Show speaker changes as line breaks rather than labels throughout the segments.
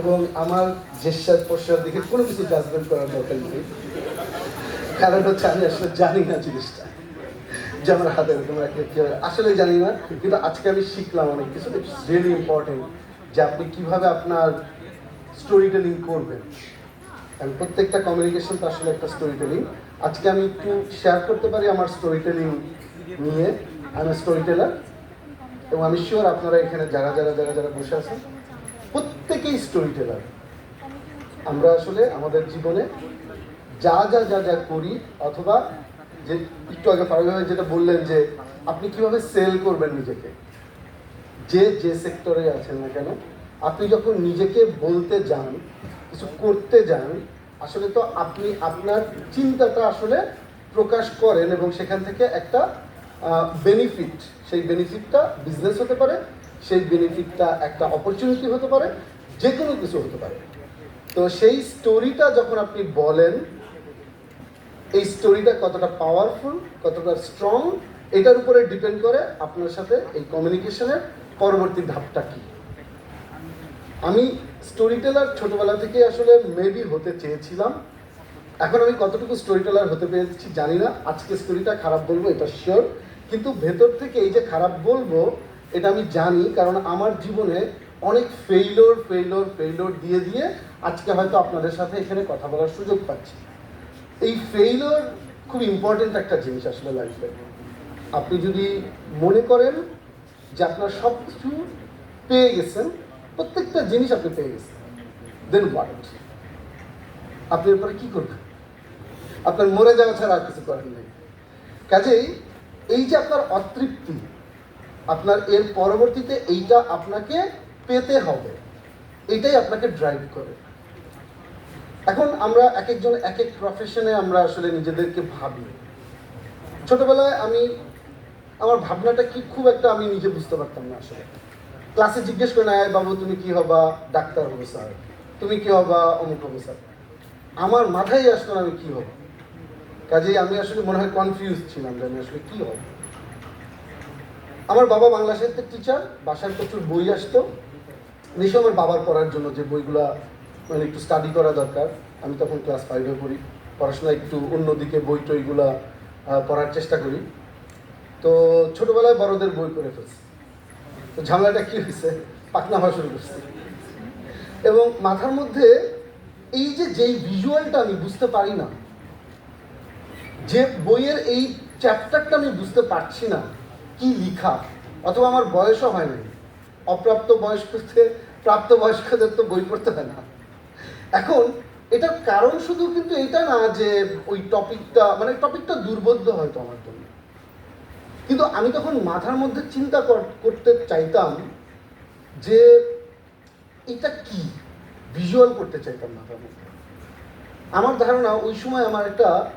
এবং আমার জেসার পশ্চার দিকে কোনো কিছু জাজমেন্ট করার দরকার নেই। কারণ হচ্ছে আমি আসলে জানি না জিনিসটা। যে আমার হাতে। আসলে জানি না, কিন্তু আজকে আমি শিখলাম অনেক কিছু। ইটস রিয়েলি ইম্পর্টেন্ট যে আপনি কীভাবে আপনার স্টোরি টেলিং করবেন। কারণ প্রত্যেকটা কমিউনিকেশন তো আসলে একটা স্টোরি টেলিং আজকে আমি একটু শেয়ার করতে পারি আমার স্টোরি টেলিং নিয়ে। আমি স্টোরি টেলার এবং আমি শিওর আপনারা এখানে যারা যারা যারা যারা বসে আছেন, প্রত্যেকেই স্টোরি টেলার আমরা আসলে আমাদের জীবনে যা যা যা যা করি, অথবা যে একটু আগে ফারুক যেটা বললেন যে আপনি কীভাবে সেল করবেন নিজেকে? যে যে সেক্টরে আছেন না কেন, আপনি যখন নিজেকে বলতে যান, কিছু করতে যান, আসলে তো আপনি আপনার চিন্তাটা আসলে প্রকাশ করেন এবং সেখান থেকে একটা বেনিফিট সেই বেনিফিটটা বিজনেস হতে পারে, সেই বেনিফিটটা একটা অপরচুনিটি হতে পারে যে কোনো কিছু হতে পারে। তো সেই স্টোরিটা যখন আপনি বলেন, এই স্টোরিটা কতটা পাওয়ারফুল কতটা স্ট্রং এটার উপরে ডিপেন্ড করে আপনার সাথে এই কমিউনিকেশনের পরবর্তী ধাপটা কি? আমি স্টোরি টেলার ছোটবেলা থেকে আসলে মেবি হতে চেয়েছিলাম। এখন আমি কতটুকু স্টোরি টেলার হতে পেরেছি জানি না। আজকে স্টোরিটা খারাপ বলব, এটা শিওর কিন্তু ভেতর থেকে এই যে খারাপ বলব, এটা আমি জানি, কারণ আমার জীবনে অনেক ফেইলোর ফেইলোর ফেইলোর দিয়ে দিয়ে আজকে হয়তো আপনাদের সাথে এখানে কথা বলার সুযোগ পাচ্ছি। এই ফেইলোর খুব ইম্পর্টেন্ট একটা জিনিস আসলে লাইফে আপনি যদি মনে করেন যে আপনার সব কিছু পেয়ে গেছেন, প্রত্যেকটা জিনিস আপনি পেয়ে গেছেন দেন হোয়াট আপনি এরপরে কি করবেন? আপনার মরে যাওয়া ছাড়া আর কিছু করার নেই। কাজেই এই যে আপনার অতৃপ্তি, আপনার এর পরবর্তীতে এইটা আপনাকে পেতে হবে। এটাই আপনাকে ড্রাইভ করে। এখন আমরা এক একজন এক এক প্রফেশনে আমরা আসলে নিজেদেরকে ভাবি। ছোটবেলায় আমি, আমার ভাবনাটা কি খুব একটা আমি নিজে বুঝতে পারতাম না আসলে। ক্লাসে জিজ্ঞেস করে না, "এই বাবু, তুমি কি হবা? ডাক্তার হব, স্যার। তুমি কি হবা? অমুক হব, স্যার। আমার মাথায় আসতো না আমি কি হব। কাজেই আমি আসলে মনে হয় কনফিউজ ছিলাম যে আমি আসলে কি হব। আমার বাবা বাংলা সাহিত্যের টিচার বাসায় প্রচুর বই আসতো। নিশ্চয় আমার বাবার পড়ার জন্য যে বইগুলা মানে একটু স্টাডি করা দরকার। আমি তখন ক্লাস ফাইভে পড়ি। পড়াশোনা একটু অন্যদিকে বই টইগুলা পড়ার চেষ্টা করি। তো ছোটবেলায় বড়দের বই পড়ে ফেলছি। তো ঝামেলাটা কি হয়েছে? পাকনা হওয়া শুরু করছে। এবং মাথার মধ্যে এই যে যেই ভিজুয়ালটা আমি বুঝতে পারি না যে বইয়ের এই চ্যাপ্টারটা আমি বুঝতে পারছি না, কি লিখা, অথবা আমার বয়সও হয় নাই। অপ্রাপ্ত বয়স্কদের প্রাপ্ত বয়স্কদের তো বই পড়তে হয় না। এখন এটার কারণ শুধু কিন্তু এটা না যে ওই টপিকটা মানে টপিকটা দুর্বোধ্য হয়তো আমার জন্য। কিন্তু আমি তখন মাথার মধ্যে চিন্তা কর- করতে চাইতাম যে এটা কি ভিজুয়াল করতে চাইতাম মাথার মধ্যে। আমার ধারণা ওই সময় আমার একটা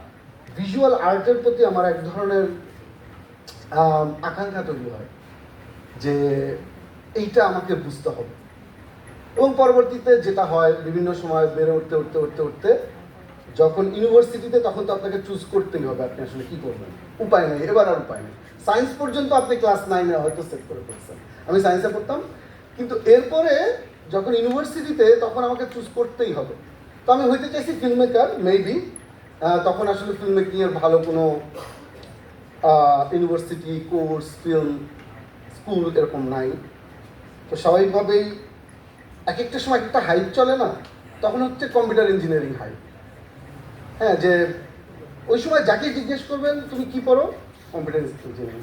ভিজুয়াল আর্টের প্রতি আমার এক ধরনের আকাঙ্ক্ষা তৈরি হয় যে এইটা আমাকে বুঝতে হবে। এবং পরবর্তীতে যেটা হয়, বিভিন্ন সময় বেড়ে উঠতে উঠতে উঠতে উঠতে যখন ইউনিভার্সিটিতে তখন তো আপনাকে চুজ করতেই হবে আপনি আসলে কি করবেন। উপায় নেই, এবার আর উপায় নেই। সায়েন্স পর্যন্ত আপনি ক্লাস নাইনে হয়তো সেট করে ফেলছেন। আমি সায়েন্সে পড়তাম, কিন্তু এরপরে যখন ইউনিভার্সিটিতে তখন আমাকে চুজ করতেই হবে। তো আমি হইতে চাইছি ফিল্ম মেকার মেবি তখন আসলে ফিল্ম মেকিংয়ের ভালো কোনো ইউনিভার্সিটি কোর্স ফিল্ম স্কুল এরকম নাই। তো স্বাভাবিকভাবেই এক একটা সময় একটা হাইপ চলে না, তখন হচ্ছে কম্পিউটার ইঞ্জিনিয়ারিং হাইপ হ্যাঁ যে ওই সময় যাকে জিজ্ঞেস করবেন, তুমি কি পড়ো? কম্পিউটার ইঞ্জিনিয়ারিং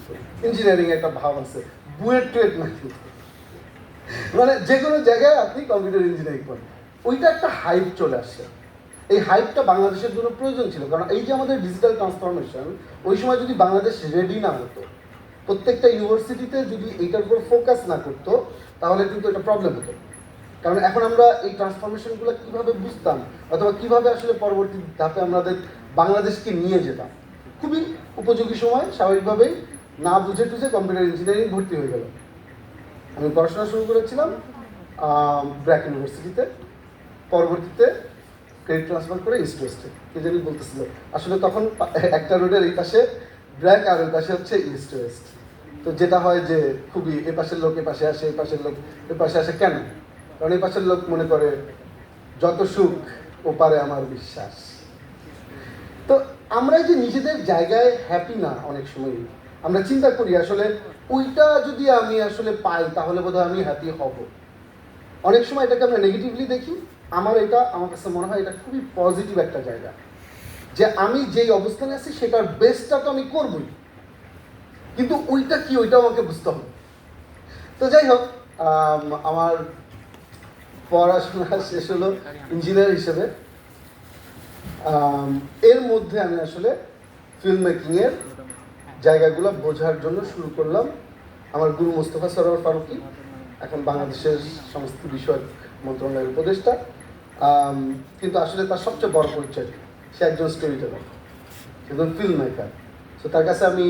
ইঞ্জিনিয়ারিং একটা ভাব আছে, বুয়েট টুয়েট না মানে যে কোনো জায়গায় আপনি কম্পিউটার ইঞ্জিনিয়ারিং করেন ওইটা একটা হাইপ চলে আসছে এই হাইপটা বাংলাদেশের জন্য প্রয়োজন ছিল। কারণ এই যে আমাদের ডিজিটাল ট্রান্সফরমেশন ওই সময় যদি বাংলাদেশ রেডি না হতো, প্রত্যেকটা ইউনিভার্সিটিতে যদি এইটার উপর ফোকাস না করতো, তাহলে কিন্তু এটা প্রবলেম হতো। কারণ এখন আমরা এই ট্রান্সফরমেশনগুলো কীভাবে বুঝতাম, অথবা কীভাবে আসলে পরবর্তী ধাপে আমাদের বাংলাদেশকে নিয়ে যেতাম, খুবই উপযোগী সময়, স্বাভাবিকভাবেই না বুঝে টুঝে কম্পিউটার ইঞ্জিনিয়ারিং ভর্তি হয়ে গেল। আমি পড়াশোনা শুরু করেছিলাম ব্র্যাক ইউনিভার্সিটিতে পরবর্তীতে ক্রেডিট ট্রান্সফার করে ইস্ট ওয়েস্টে কে জানি বলতেছিল আসলে তখন একটা রোডের এই পাশে ব্র্যাক আর ওই পাশে হচ্ছে ইস্ট ওয়েস্ট তো যেটা হয় যে খুবই এ পাশের লোক, এ পাশে আসে, এ পাশের লোক, এ পাশে আসে কেন? কারণ এই পাশের লোক মনে করে, যত সুখ, ও পারে আমার বিশ্বাস। তো আমরা যে নিজেদের জায়গায় হ্যাপি না অনেক সময়, আমরা চিন্তা করি আসলে ওইটা যদি আমি আসলে পাই, তাহলে বোধহয় আমি হ্যাপি হব। অনেক সময় এটাকে আমরা নেগেটিভলি দেখি আমার এটা, আমার কাছে মনে হয় এটা খুবই পজিটিভ একটা জায়গা। যে আমি যেই অবস্থানে আছি, সেটার বেস্টটা তো আমি করবই। কিন্তু ওইটা কি, ওইটাও আমাকে বুঝতে হবে। তো যাই হোক আমার পড়াশোনা শেষ হলো ইঞ্জিনিয়ার হিসেবে। এর মধ্যে আমি আসলে ফিল্ম মেকিংয়ের জায়গাগুলো বোঝার জন্য শুরু করলাম। আমার গুরু মোস্তফা সরোয়ার ফারুকি, এখন বাংলাদেশের সমস্ত বিষয়ক মন্ত্রণালয়ের উপদেষ্টা। কিন্তু আসলে তার সবচেয়ে বড় পরিচয় সে একজন স্টোরি টেলার একজন ফিল্ম মেকার তো তার কাছে আমি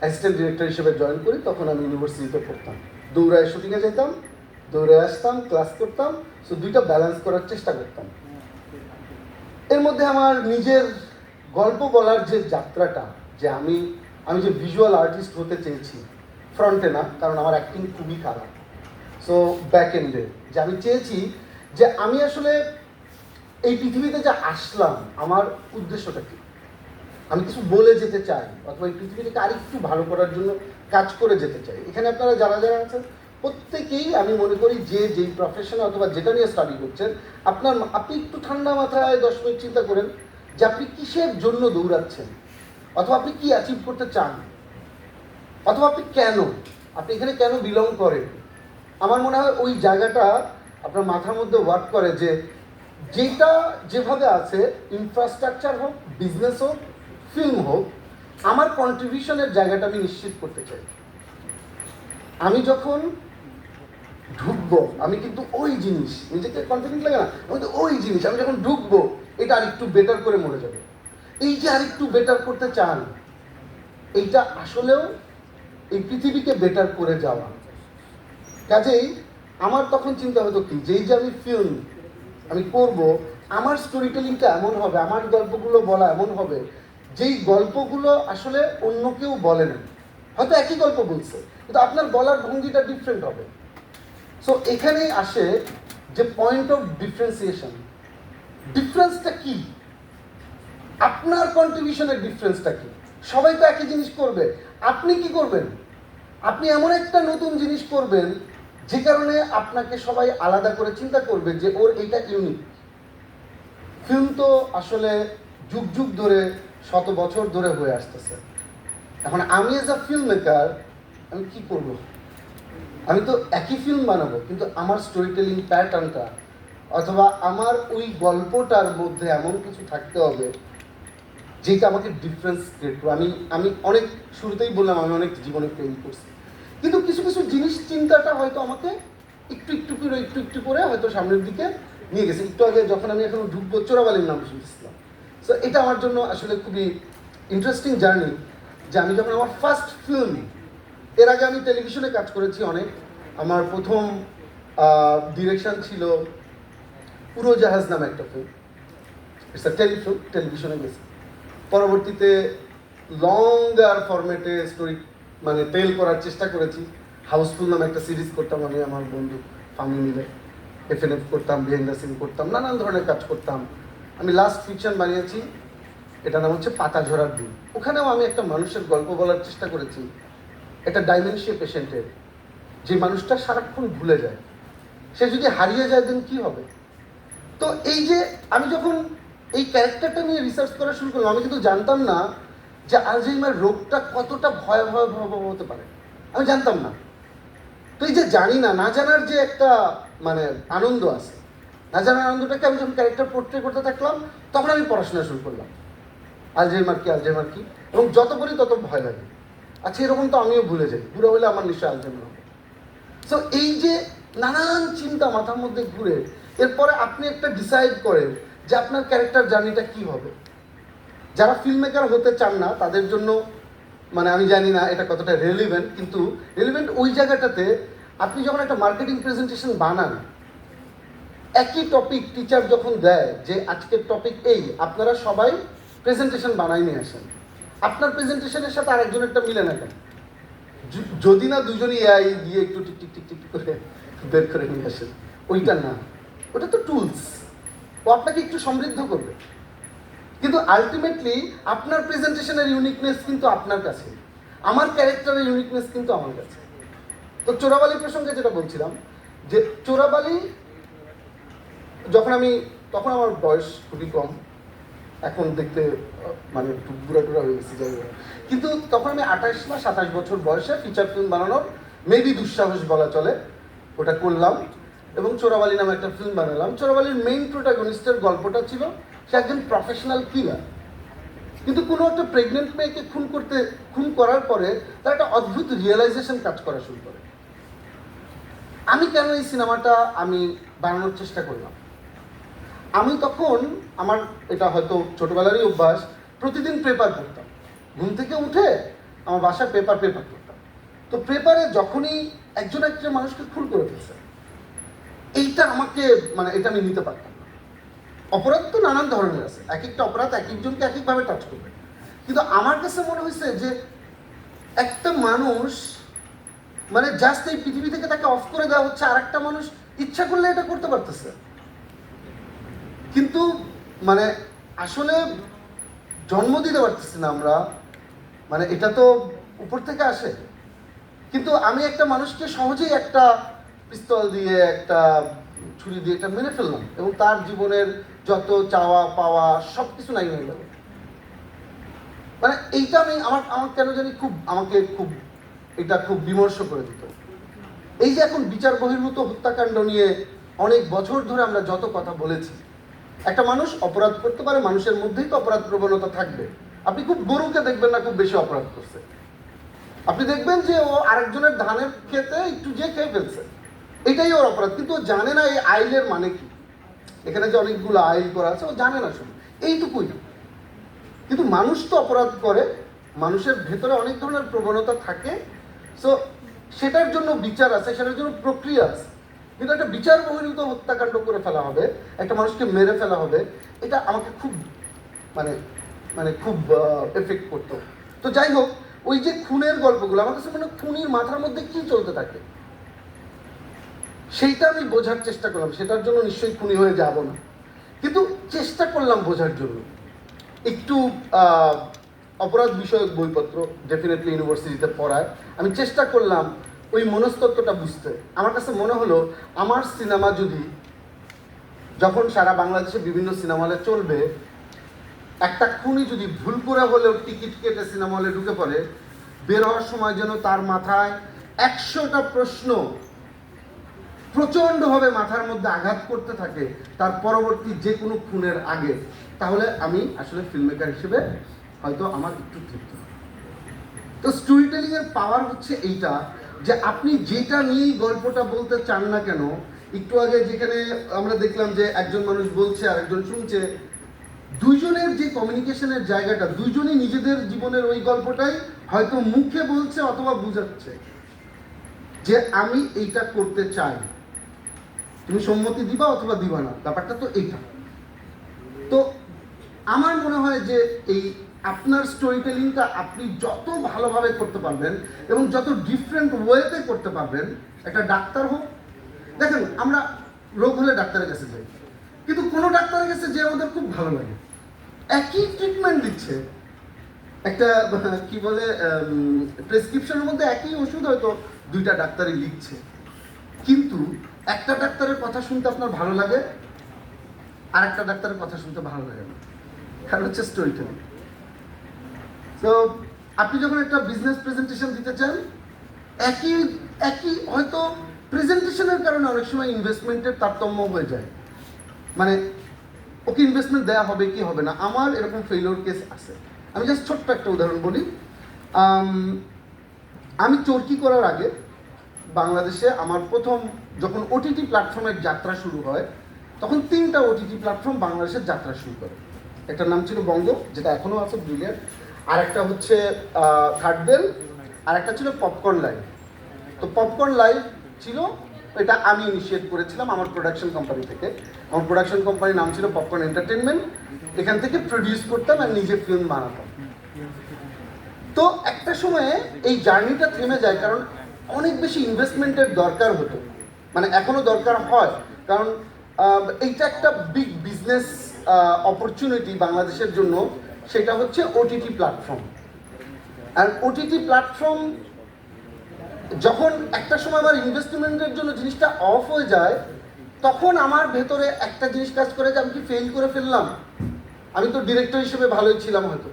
অ্যাসিস্ট্যান্ট ডিরেক্টর হিসেবে জয়েন করি, তখন আমি ইউনিভার্সিটিতে পড়তাম। দৌড়ায় শুটিংয়ে যেতাম দৌড়ে আসতাম ক্লাস করতাম সো দুইটা ব্যালেন্স করার চেষ্টা করতাম। এর মধ্যে আমার নিজের গল্প বলার যে যাত্রাটা, যে আমি আমি যে ভিজুয়াল আর্টিস্ট হতে চেয়েছি ফ্রন্টে না, কারণ আমার অ্যাক্টিং খুবই খারাপ। সো ব্যাক এন্ডে যে আমি চেয়েছি যে আমি আসলে এই পৃথিবীতে যে আসলাম, আমার উদ্দেশ্যটা কি? আমি কিছু বলে যেতে চাই অথবা এই পৃথিবীটাকে আরেকটু ভালো করার জন্য কাজ করে যেতে চাই। এখানে আপনারা যারা যারা আছেন, প্রত্যেকেই আমি মনে করি যে যেই প্রফেশনে অথবা যেটা নিয়ে স্টাডি করছেন, আপনার আপনি একটু ঠান্ডা মাথায় দশ মিনিট চিন্তা করেন যে আপনি কিসের জন্য দৌড়াচ্ছেন? অথবা আপনি কি অ্যাচিভ করতে চান? অথবা আপনি কেন? আপনি এখানে কেন বিলং করেন? আমার মনে হয় ওই জায়গাটা আপনার মাথার মধ্যে ওয়ার্ক করে যে যেটা যেভাবে আছে ইনফ্রাস্ট্রাকচার হোক বিজনেস হোক ফিল্ম হোক, আমার কন্ট্রিবিউশনের জায়গাটা আমি নিশ্চিত করতে চাই। আমি যখন ঢুকবো, আমি কিন্তু ওই জিনিস, নিজেকে কনফিডেন্ট লাগে না, আমি তো ওই জিনিস, আমি যখন ঢুকবো, এটা আরেকটু বেটার করে মরে যাবে। এই যে আরেকটু বেটার করতে চান, এইটা আসলেও এই পৃথিবীকে বেটার করে যাওয়া। কাজেই আমার তখন চিন্তা হতো কি, যেই যে আমি ফিল্ম আমি করব, আমার স্টোরি টেলিংটা এমন হবে, আমার গল্পগুলো বলা এমন হবে, যেই গল্পগুলো আসলে অন্য কেউ বলে না। হয়তো একই গল্প বলছে, কিন্তু আপনার বলার ভঙ্গিটা ডিফারেন্ট হবে। সো এখানেই আসে যে পয়েন্ট অফ ডিফারেন্সিয়েশন ডিফারেন্সটা কি? আপনার কন্ট্রিবিউশনের ডিফারেন্সটা কি? সবাই তো একই জিনিস করবে। আপনি কি করবেন? আপনি এমন একটা নতুন জিনিস করবেন যে কারণে আপনাকে সবাই আলাদা করে চিন্তা করবে যে ওর এটা ইউনিক ফিল্ম তো আসলে যুগ যুগ ধরে, শত বছর ধরে হয়ে আসতেছে। এখন আমি এজ আ ফিল্ম মেকার আমি কি করব? আমি তো একই ফিল্ম বানাবো, কিন্তু আমার স্টোরি টেলিং প্যাটার্নটা অথবা আমার ওই গল্পটার মধ্যে এমন কিছু থাকতে হবে, যেটা আমাকে ডিফারেন্স ক্রিয়েট করবে আমি আমি অনেক শুরুতেই বললাম, আমি অনেক জীবনে ফেল করছি। কিন্তু কিছু কিছু জিনিস চিন্তাটা হয়তো আমাকে একটু একটু করে, একটু একটু করে হয়তো সামনের দিকে নিয়ে গেছে। একটু আগে যখন আমি এখন ঢুকবো, চোরাবালির নাম শুনতেছিলাম। সো এটা আমার জন্য আসলে খুবই ইন্টারেস্টিং জার্নি যে আমি যখন আমার ফার্স্ট ফিল্ম এর আগে আমি টেলিভিশনে কাজ করেছি অনেক। আমার প্রথম ডিরেকশন ছিল পুরো জাহাজ নামে একটা ফিল্ম ইটস আ টেলিফিল্ম টেলিভিশনে গেছে। পরবর্তীতে লং আর ফরম্যাটে স্টোরি মানে তেল করার চেষ্টা করেছি। হাউসফুল নামে একটা সিরিজ করতাম আমি, আমার বন্ধু ফামি মিলে। এফএনএফ করতাম বিহাইন্ড সিন করতাম, নানান ধরনের কাজ করতাম। আমি লাস্ট ফিকশন বানিয়েছি এটা নাম হচ্ছে পাতা ঝরার দিন। ওখানেও আমি একটা মানুষের গল্প বলার চেষ্টা করেছি। একটা ডাইমেনশিয়া পেশেন্টের যে মানুষটা সারাক্ষণ ভুলে যায়। সে যদি হারিয়ে যায় দেন কি হবে? তো এই যে আমি যখন এই ক্যারেক্টারটা নিয়ে রিসার্চ করা শুরু করলাম, আমি কিন্তু জানতাম না যে আলজাইমার রোগটা কতটা ভয়াবহ ভয়াবহ হতে পারে, আমি জানতাম না। তো এই যে জানি না না জানার যে একটা মানে আনন্দ আছে, না জানার আনন্দটাকে আমি যখন ক্যারেক্টার পোর্ট্রে করতে থাকলাম, তখন আমি পড়াশোনা শুরু করলাম। আলজাইমার কি আলজাইমার কি? এবং যত পড়ি তত ভয় লাগে। আচ্ছা এরকম তো আমিও ভুলে যাই, বুড়ো হলে আমার নিশ্চয়ই আলজাইমার হবে। সো এই যে নানান চিন্তা মাথার মধ্যে ঘুরে, এরপরে আপনি একটা ডিসাইড করেন যে আপনার ক্যারেক্টার জার্নিটা কি হবে। যারা ফিল্ম মেকার হতে চান না, তাদের জন্য মানে আমি জানি না এটা কতটা রেলিভেন্ট কিন্তু রেলিভেন্ট ওই জায়গাটাতে আপনি যখন একটা মার্কেটিং প্রেজেন্টেশন বানান, একই টপিক টিচার যখন দেয় যে আজকের টপিক এই, আপনারা সবাই প্রেজেন্টেশন বানাই নিয়ে আসেন। আপনার প্রেজেন্টেশনের সাথে আরেকজনেরটা মিলে না কেন? যদি না দুজনই এআই দিয়ে একটু টিক টিক টিক টিক করে বের করে নিয়ে আসেন ওইটা না। ওটা তো টুলস ও আপনাকে একটু সমৃদ্ধ করবে। কিন্তু আলটিমেটলি আপনার প্রেজেন্টেশনের ইউনিকনেস কিন্তু আপনার কাছে। আমার ক্যারেক্টারের ইউনিকনেস কিন্তু আমার কাছে। তো চোরাবালি প্রসঙ্গে যেটা বলছিলাম, যে চোরাবালি যখন আমি, তখন আমার বয়স খুবই কম, এখন দেখতে মানে একটু বুড়া টুরা হয়ে গেছি, যাই কিন্তু তখন আমি আঠাশ বা সাতাশ বছর বয়সে ফিচার ফিল্ম বানানোর মেবি দুঃসাহস বলা চলে, ওটা করলাম। এবং চোরাবালি নামে একটা ফিল্ম বানালাম। চোরাবালির মেইন প্রোটাগনিস্টের গল্পটা ছিল সে একজন প্রফেশনাল কিলার কিন্তু কোনো একটা প্রেগনেন্ট মেয়েকে খুন করতে, খুন করার পরে তার একটা অদ্ভুত রিয়েলাইজেশন কাজ করা শুরু করে। আমি কেন এই সিনেমাটা আমি বানানোর চেষ্টা করলাম? আমি তখন আমার এটা হয়তো ছোটবেলারই অভ্যাস, প্রতিদিন পেপার পড়তাম। ঘুম থেকে উঠে আমার বাসায় পেপার পেপার পড়তাম। তো পেপারে যখনই একজন একজন মানুষকে খুন করে ফেলছে, এইটা আমাকে মানে এটা আমি নিতে পারতাম অপরাধ তো নানান ধরনের আছে। এক একটা অপরাধ এক একজনকে এক একভাবে টাচ করবে। কিন্তু আমার কাছে মনে হয়েছে যে একটা মানুষ মানে জাস্ট এই পৃথিবী থেকে তাকে অফ করে দেওয়া হচ্ছে আর একটা মানুষ ইচ্ছা করলে এটা করতে পারতেছে। কিন্তু মানে আসলে জন্ম দিতে পারতেছি না আমরা। মানে এটা তো উপর থেকে আসে। কিন্তু আমি একটা মানুষকে সহজেই একটা পিস্তল দিয়ে, একটা ছুরি দিয়ে এটা মেরে ফেললাম এবং তার জীবনের যত চাওয়া পাওয়া সব কিছু নাই হয়ে গেল। মানে এইটা আমি আমার আমার কেন জানি খুব, আমাকে খুব, এটা খুব বিমর্ষ করে দিত। এই যে এখন বিচার বহির্ভূত হত্যাকাণ্ড নিয়ে অনেক বছর ধরে আমরা যত কথা বলেছি, একটা মানুষ অপরাধ করতে পারে, মানুষের মধ্যেই তো অপরাধ প্রবণতা থাকবে। আপনি খুব গরুকে দেখবেন না, খুব বেশি অপরাধ করছে। আপনি দেখবেন যে ও আরেকজনের ধানের খেতে একটু যে খেয়ে ফেলছে। এটাই ওর অপরাধ, কিন্তু জানে না এই আইলের মানে কি। এখানে যে অনেকগুলো আইল করা আছে, ও জানে না শুধু। এইটুকুই কিন্তু মানুষ তো অপরাধ করে, মানুষের ভেতরে অনেক ধরনের প্রবণতা থাকে। সো সেটার জন্য বিচার আছে, সেটার জন্য প্রক্রিয়া আছে। কিন্তু একটা বিচার বহির্ভূত হত্যাকাণ্ড করে ফেলা হবে, একটা মানুষকে মেরে ফেলা হবে, এটা আমাকে খুব মানে মানে খুব এফেক্ট করতো। তো যাই হোক, ওই যে খুনের গল্পগুলো, আমার কাছে মনে খুনির মাথার মধ্যে কি চলতে থাকে? সেইটা আমি বোঝার চেষ্টা করলাম, সেটার জন্য নিশ্চয়ই খুনি হয়ে যাব না। কিন্তু চেষ্টা করলাম বোঝার জন্য। একটু অপরাধ বিষয়ক বইপত্র ডেফিনেটলি ইউনিভার্সিটিতে পড়ায় আমি চেষ্টা করলাম ওই মনস্তত্ত্বটা বুঝতে। আমার কাছে মনে হলো, আমার সিনেমা যদি যখন সারা বাংলাদেশে বিভিন্ন সিনেমা হলে চলবে, একটা খুনি যদি ভুল করে হলেও টিকিট কেটে সিনেমা হলে ঢুকে পড়ে, বের হওয়ার সময় যেন তার মাথায় একশোটা প্রশ্ন প্রচণ্ডভাবে মাথার মধ্যে আঘাত করতে থাকে তার পরবর্তী যে কোনো খুনের আগে, তাহলে আমি আসলে ফিল্ম মেকার হিসেবে হয়তো আমার একটু তৃপ্ত। তো স্টোরি টেলিং এর পাওয়ার হচ্ছে এইটা যে আপনি যেটা নিয়েই গল্পটা বলতে চান না কেন, একটু আগে যেখানে আমরা দেখলাম যে একজন মানুষ বলছে আর একজন শুনছে, দুইজনের যে কমিউনিকেশনের জায়গাটা, দুইজনই নিজেদের জীবনের ওই গল্পটাই হয়তো মুখে বলছে অথবা বুঝাচ্ছে যে আমি এইটা করতে চাই। তুমি সম্মতি দিবা অথবা দিবা না, ব্যাপারটা তো এইটা। তো আমার মনে হয় যে এই আপনার স্টোরি টেলিংটা আপনি যত ভালোভাবে করতে পারবেন এবং যত ডিফারেন্ট ওয়েতে করতে পারবেন, একটা ডাক্তার হোক, দেখেন আমরা রোগ হলে ডাক্তারের কাছে যাই, কিন্তু কোনো ডাক্তারের কাছে যে আমাদের খুব ভালো লাগে। একই ট্রিটমেন্ট দিচ্ছে, একটা, কি বলে প্রেসক্রিপশনের মধ্যে একই ওষুধ হয়তো দুইটা ডাক্তারই লিখছে। কিন্তু একটা ডাক্তারের কথা শুনতে আপনার ভালো লাগে আর একটা ডাক্তারের কথা শুনতে ভালো লাগে না। কারণ হচ্ছে স্টোরি টেলিং তো আপনি যখন একটা বিজনেস প্রেজেন্টেশন দিতে চান, একই একই হয়তো প্রেজেন্টেশনের কারণে অনেক সময় ইনভেস্টমেন্টের তারতম্য হয়ে যায়। মানে ওকে ইনভেস্টমেন্ট দেওয়া হবে কি হবে না, আমার এরকম ফেলিওর কেস আছে। আমি জাস্ট ছোট্ট একটা উদাহরণ বলি। আমি চরকি করার আগে বাংলাদেশে আমার প্রথম যখন ওটিটি প্ল্যাটফর্মের যাত্রা শুরু হয়, তখন তিনটা ওটিটি প্ল্যাটফর্ম বাংলাদেশের যাত্রা শুরু করে। একটা নাম ছিল বঙ্গ, যেটা এখনও আছে ব্রিলিয়ান্ট আর একটা হচ্ছে থার্ড বেল আর একটা ছিল পপকর্ন লাইভ তো পপকর্ন লাইভ ছিল, এটা আমি ইনিশিয়েট করেছিলাম আমার প্রোডাকশন কোম্পানি থেকে। আমার প্রোডাকশন কোম্পানির নাম ছিল পপকর্ন এন্টারটেনমেন্ট এখান থেকে প্রডিউস করতাম আর নিজে ফিল্ম বানাতাম। তো একটা সময়ে এই জার্নিটা থেমে যায়, কারণ অনেক বেশি ইনভেস্টমেন্টের দরকার হতো। মানে এখনও দরকার হয়। কারণ এইটা একটা বিগ বিজনেস অপরচুনিটি বাংলাদেশের জন্য। সেটা হচ্ছে ওটিটি প্ল্যাটফর্ম আর ওটিটি প্ল্যাটফর্ম যখন একটা সময় আমার ইনভেস্টমেন্টের জন্য জিনিসটা অফ হয়ে যায়, তখন আমার ভেতরে একটা জিনিস কাজ করে যে আমি কি ফেল করে ফেললাম? আমি তো ডিরেক্টর হিসেবে ভালোই ছিলাম হয়তো।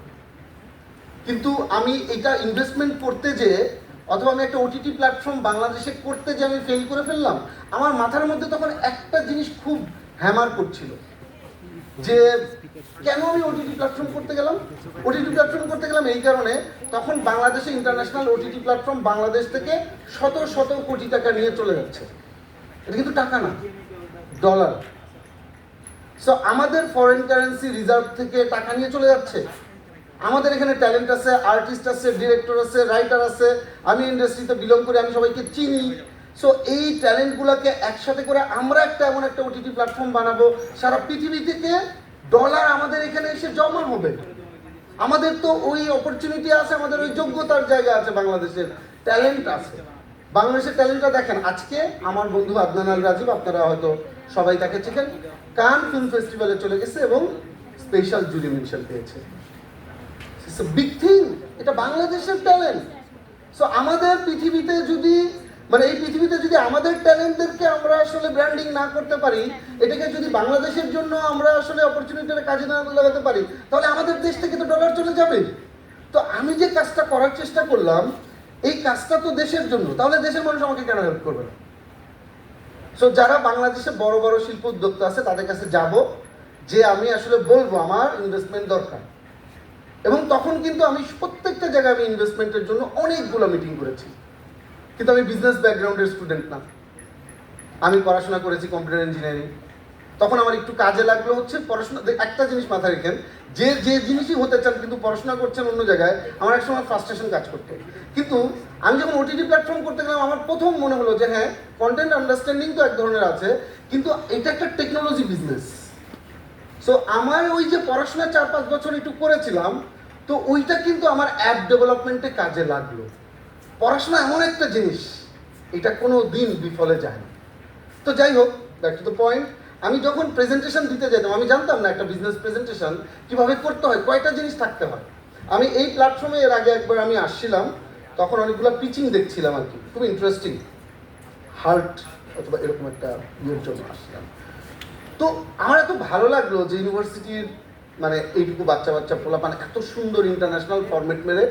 কিন্তু আমি এটা ইনভেস্টমেন্ট করতে যে অথবা আমি একটা ওটিটি প্ল্যাটফর্ম বাংলাদেশে করতে যে আমি ফেল করে ফেললাম, আমার মাথার মধ্যে তখন একটা জিনিস খুব হ্যামার করছিল, যে কেন আমি ওটিটি প্ল্যাটফর্ম করতে গেলাম? ওটিটি প্ল্যাটফর্ম করতে গেলাম এই কারণে তখন বাংলাদেশে ইন্টারন্যাশনাল ওটিটি প্ল্যাটফর্ম বাংলাদেশ থেকে শত শত কোটি টাকা নিয়ে চলে যাচ্ছে। এটা কিন্তু টাকা না ডলার সো আমাদের ফরেন কারেন্সি রিজার্ভ থেকে টাকা নিয়ে চলে যাচ্ছে। আমাদের এখানে ট্যালেন্ট আছে আর্টিস্ট আছে ডিরেক্টর আছে রাইটার আছে। আমি ইন্ডাস্ট্রিতে বিলং করি, আমি সবাইকে চিনি। সো এই ট্যালেন্টগুলোকে একসাথে করে আমরা একটা এমন একটা ওটিটি প্ল্যাটফর্ম বানাবো। সারা পৃথিবী থেকে ডলার আমাদের এখানে এসে জমা হবে। আমাদের তো ওই অপরচুনিটি আছে, আমাদের ওই যোগ্যতার জায়গা আছে, বাংলাদেশের ট্যালেন্ট আছে। বাংলাদেশের ট্যালেন্টটা দেখেন, আজকে আমার বন্ধু আদনান আল রাজীব, আপনারা হয়তো সবাই তাকে চিনেন। কান ফিল্ম ফেস্টিভ্যালে চলে গেছে এবং স্পেশাল জুরি মেনশন পেয়েছে। ইটস বিগ থিং এটা বাংলাদেশের ট্যালেন্ট সো আমাদের পৃথিবীতে যদি মানে এই পৃথিবীতে যদি আমাদের ট্যালেন্টদেরকে আমরা আসলে ব্র্যান্ডিং না করতে পারি, এটাকে যদি বাংলাদেশের জন্য আমরা আসলে অপরচুনিটিটা কাজে না লাগাতে পারি, তাহলে আমাদের দেশ থেকে তো ডলার চলে যাবে। তো আমি যে কাজটা করার চেষ্টা করলাম, এই কাজটা তো দেশের জন্য। তাহলে দেশের মানুষ আমাকে কেন হেল্প করবে? সো যারা বাংলাদেশে বড় বড় শিল্প উদ্যোক্তা আছে, তাদের কাছে যাব। যে আমি আসলে বলব, আমার ইনভেস্টমেন্ট দরকার। এবং তখন কিন্তু আমি প্রত্যেকটা জায়গায় আমি ইনভেস্টমেন্টের জন্য অনেকগুলো মিটিং করেছি। কিন্তু আমি বিজনেস ব্যাকগ্রাউন্ডের স্টুডেন্ট না। আমি পড়াশোনা করেছি কম্পিউটার ইঞ্জিনিয়ারিং তখন আমার একটু কাজে লাগল হচ্ছে পড়াশোনা একটা জিনিস মাথায় রেখেন, যে যে জিনিসই হতে চান কিন্তু পড়াশোনা করছেন অন্য জায়গায়, আমার এক সময় ফ্রাস্ট্রেশন কাজ করতো। কিন্তু আমি যখন ওটিটি প্ল্যাটফর্ম করতে গেলাম, আমার প্রথম মনে হলো যে হ্যাঁ কন্টেন্ট আন্ডারস্ট্যান্ডিং তো এক ধরনের আছে, কিন্তু এটা একটা টেকনোলজি বিজনেস সো আমার ওই যে পড়াশোনা চার পাঁচ বছর একটু করেছিলাম, তো ওইটা কিন্তু আমার অ্যাপ ডেভেলপমেন্টে কাজে লাগল। পড়াশোনা এমন একটা জিনিস, এটা কোনো দিন বিফলে যায় না তো যাই হোক ব্যাক টু দ্য পয়েন্ট আমি যখন প্রেজেন্টেশন দিতে যেতাম, আমি জানতাম না একটা বিজনেস প্রেজেন্টেশন কীভাবে করতে হয়, কয়টা জিনিস থাকতে হয়। আমি এই প্ল্যাটফর্মে এর আগে একবার আমি আসছিলাম, তখন অনেকগুলো পিচিং দেখছিলাম আর কি, খুব ইন্টারেস্টিং হার্ট অথবা এরকম একটা ইয়ের জন্য আসছিলাম। তো আমার এত ভালো লাগল যে ইউনিভার্সিটির মানে এইটুকু বাচ্চা বাচ্চা পোলাপান এত সুন্দর ইন্টারন্যাশনাল ফরম্যাট মেরে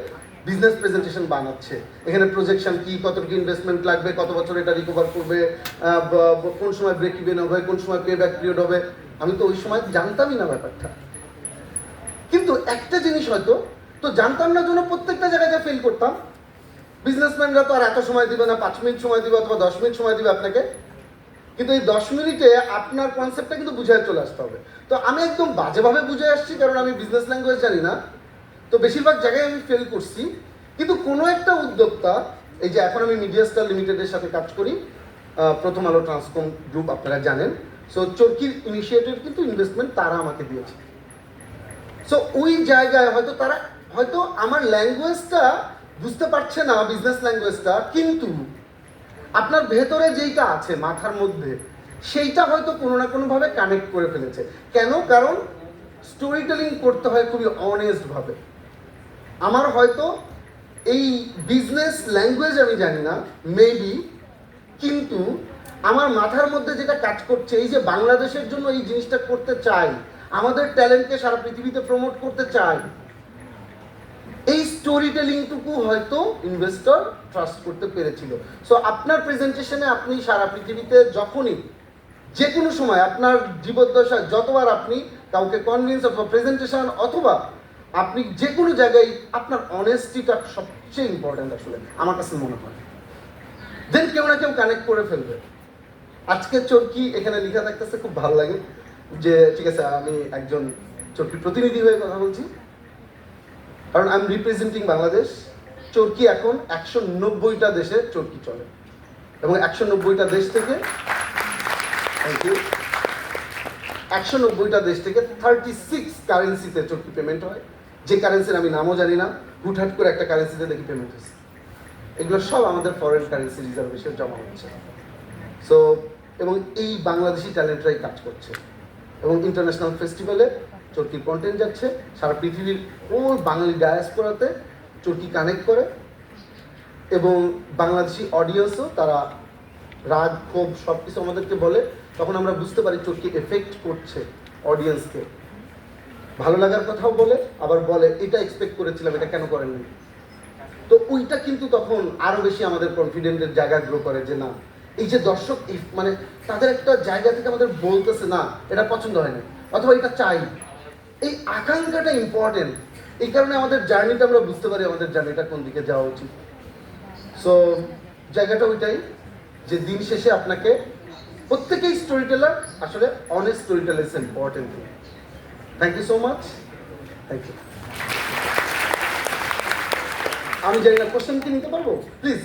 বিজনেস প্রেজেন্টেশন বানাচ্ছে। এখানে প্রজেকশন কি কতটুকু ইনভেস্টমেন্ট লাগবে, কত বছর এটা রিকভার করবে কোন সময় ব্রেক ইভেন হবে, কোন সময় পে ব্যাক পিরিয়ড হবে, আমি তো ওই সময় জানতামই না ব্যাপারটা। কিন্তু একটা জিনিস হয়তো, তো জানতাম না জন্য প্রত্যেকটা জায়গায় যা ফেল করতাম বিজনেসম্যানরা তো আর এত সময় দিবে না, পাঁচ মিনিট সময় দিবে অথবা দশ মিনিট সময় দিবে আপনাকে কিন্তু এই দশ মিনিটে আপনার কনসেপ্টটা কিন্তু বুঝায় চলে আসতে হবে। তো আমি একদম বাজেভাবে বুঝে আসছি, কারণ আমি বিজনেস ল্যাঙ্গুয়েজ জানি না। তো বেশিরভাগ জায়গায় আমি ফেল করছি। কিন্তু কোনো একটা উদ্যোক্তা, এই যে এখন আমি মিডিয়া স্টার লিমিটেডের সাথে কাজ করি প্রথম আলো ট্রান্সকম গ্রুপ আপনারা জানেন। সো চরকির ইনিশিয়েটিভ কিন্তু ইনভেস্টমেন্ট তারা আমাকে দিয়েছে। সো ওই জায়গায় হয়তো তারা, হয়তো আমার ল্যাঙ্গুয়েজটা বুঝতে পারছে না বিজনেস ল্যাঙ্গুয়েজটা কিন্তু আপনার ভেতরে যেইটা আছে মাথার মধ্যে, সেইটা হয়তো কোনো না কোনোভাবে কানেক্ট করে ফেলেছে। কেন? কারণ স্টোরি টেলিং করতে হয় খুবই অনেস্ট ভাবে। আমার হয়তো এই বিজনেস ল্যাঙ্গুয়েজ আমি জানি না মেবি কিন্তু আমার মাথার মধ্যে যেটা কাজ করছে, এই যে বাংলাদেশের জন্য এই জিনিসটা করতে চাই, আমাদের ট্যালেন্টকে সারা পৃথিবীতে প্রমোট করতে চাই স্টোরি টেলিংটুকু হয়তো ইনভেস্টর ট্রাস্ট করতে পেরেছিল। সো আপনার প্রেজেন্টেশনে আপনি সারা পৃথিবীতে যখনই যে কোনো সময় আপনার জীবদ্দশায় যতবার আপনি কাউকে কনভিন্স অথবা প্রেজেন্টেশন অথবা আপনি যে কোনো জায়গায় আপনার অনেস্টিটা সবচেয়ে ইম্পর্ট্যান্ট আসলে, আমার কাছে মনে হয়। দেন কেউ না কেউ কানেক্ট করে ফেলবে। আজকে চরকি এখানে লেখা থাকতেছে, খুব ভালো লাগে যে, ঠিক আছে, আমি একজন চরকি প্রতিনিধি হয়ে কথা বলছি। কারণ I am representing Bangladesh Chorki এখন একশো নব্বইটা দেশে চরকি চলে। এবং একশো নব্বইটা দেশ থেকে থ্যাংক ইউ একশো নব্বইটা দেশ থেকে থার্টি সিক্স কারেন্সিতে চরকি পেমেন্ট হয়। যে কারেন্সির আমি নামও জানি না, হুটহাট করে একটা কারেন্সিতে দেখি পেমেন্ট হয়েছে এগুলো সব আমাদের ফরেন কারেন্সি রিজার্ভেশন জমা হচ্ছে। সো এবং এই বাংলাদেশি ট্যালেন্টরাই কাজ করছে। এবং ইন্টারন্যাশনাল ফেস্টিভ্যালে চরকির কন্টেন্ট যাচ্ছে। সারা পৃথিবীর ওই বাঙালি ডায়াসপোরাতে চরকি কানেক্ট করে। এবং বাংলাদেশি অডিয়েন্সও তারা রাগ, ক্ষোভ সব কিছু আমাদেরকে বলে। তখন আমরা বুঝতে পারি চরকি এফেক্ট করছে অডিয়েন্সকে ভালো লাগার কথাও বলে, আবার বলে, এটা এক্সপেক্ট করেছিলাম, এটা কেন করেননি? তো ওইটা কিন্তু তখন আরও বেশি আমাদের কনফিডেন্টের জায়গা গ্রো করে যে না, এই যে দর্শক মানে তাদের একটা জায়গা থেকে আমাদের বলতেছে না, এটা পছন্দ হয় না অথবা এটা চাই। এই আকাঙ্ক্ষাটা ইম্পর্টেন্ট এই কারণে আমাদের জার্নিটা আমরা বুঝতে পারি আমাদের জার্নিটা কোন দিকে যাওয়া উচিত। সো জায়গাটা ওইটাই যে দিন শেষে আপনাকে প্রত্যেকেই স্টোরি টেলার আসলে honest story teller is important thank you so much thank you আমি জানি না কোশ্চেন কি নিতে পারব? প্লিজ